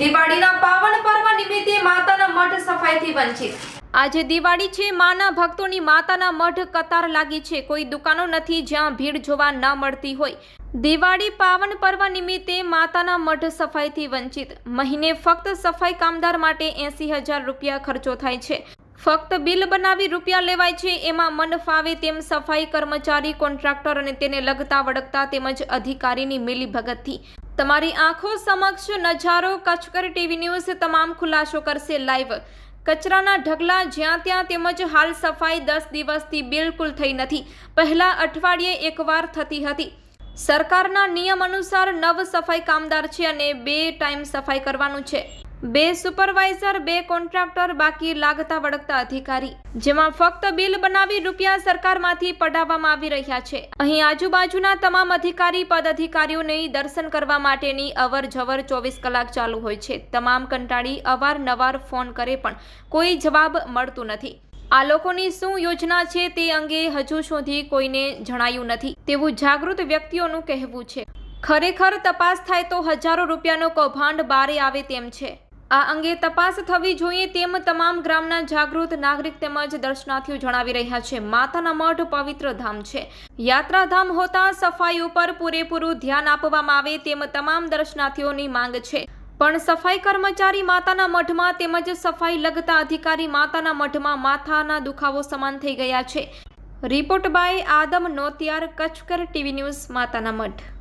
દિવાળીના પાવન પર્વ નિમિત્તે માતાના મઠ સફાઈથી વંચિત. આજે દિવાળી છે, માના ભક્તોની માતાના મઠ કતાર લાગી છે. કોઈ દુકાનો નથી જ્યાં ભીડ જોવા ન મળતી હોય. દિવાળી પાવન પર્વ નિમિત્તે માતાના મઠ સફાઈથી વંચિત. મહિને ફક્ત સફાઈ કામદાર માટે એંસી હજાર રૂપિયા ખર્ચો થાય છે. ફક્ત બિલ બનાવી રૂપિયા લેવાય છે, એમાં મન ફાવે તેમ સફાઈ કર્મચારી, કોન્ટ્રાક્ટર અને તેને લગતા વળગતા તેમજ અધિકારીની મિલીભગતથી. તમારી આંખો સમક્ષ નજારો કચ્છકર ટીવી ન્યૂઝ તમામ ખુલાસો કરશે લાઈવ. કચરાના ઢગલા જ્યાં ત્યાં તેમજ હાલ સફાઈ દસ દિવસથી બિલકુલ થઈ નથી. પહેલા અઠવાડિયે એકવાર થતી હતી. સરકારના નિયમ અનુસાર નવ સફાઈ કામદાર છે અને બે ટાઈમ સફાઈ કરવાનું છે. બે સુપરવાઇઝર, બે કોન્ટ્રાક્ટર બાકી લાગતા વળગતા અધિકારી, જેમાં ફક્ત બિલ બનાવી રૂપિયા સરકારમાંથી પડાવવામાં આવી રહ્યા છે. અહીં આજુબાજુના તમામ અધિકારી પદ અધિકારીઓને દર્શન કરવા માટેની અવર જવર ચોવીસ કલાક ચાલુ હોય છે. તમામ કંટાળી અવારનવાર ફોન કરે પણ કોઈ જવાબ મળતું નથી. આ લોકોની શું યોજના છે તે અંગે હજુ સુધી કોઈને જણાયું નથી. તેવું જાગૃત વ્યક્તિઓનું કહેવું છે. ખરેખર તપાસ થાય તો હજારો રૂપિયાનો કૌભાંડ બારે આવે તેમ છે. આ અંગે તપાસ થવી જોઈએ તેમ તમામ ગ્રામના જાગૃત નાગરિક તેમજ દર્શનાર્થીઓ જણાવી રહ્યા છે. માતાના મઠ પવિત્ર ધામ છે. યાત્રાધામ હોતા સફાઈ ઉપર પૂરેપૂરું ધ્યાન આપવામાં આવે તેમ તમામ દર્શનાર્થીઓની માંગ છે. પણ સફાઈ કર્મચારી માતાના મઠમાં તેમજ સફાઈ લગતા અધિકારી માતાના મઠમાં માથાના દુખાવો સમાન થઈ ગયા છે. રિપોર્ટ બાય આદમ નોતિયાર, કચ્છકર ટીવી ન્યૂઝ, માતાના મઠ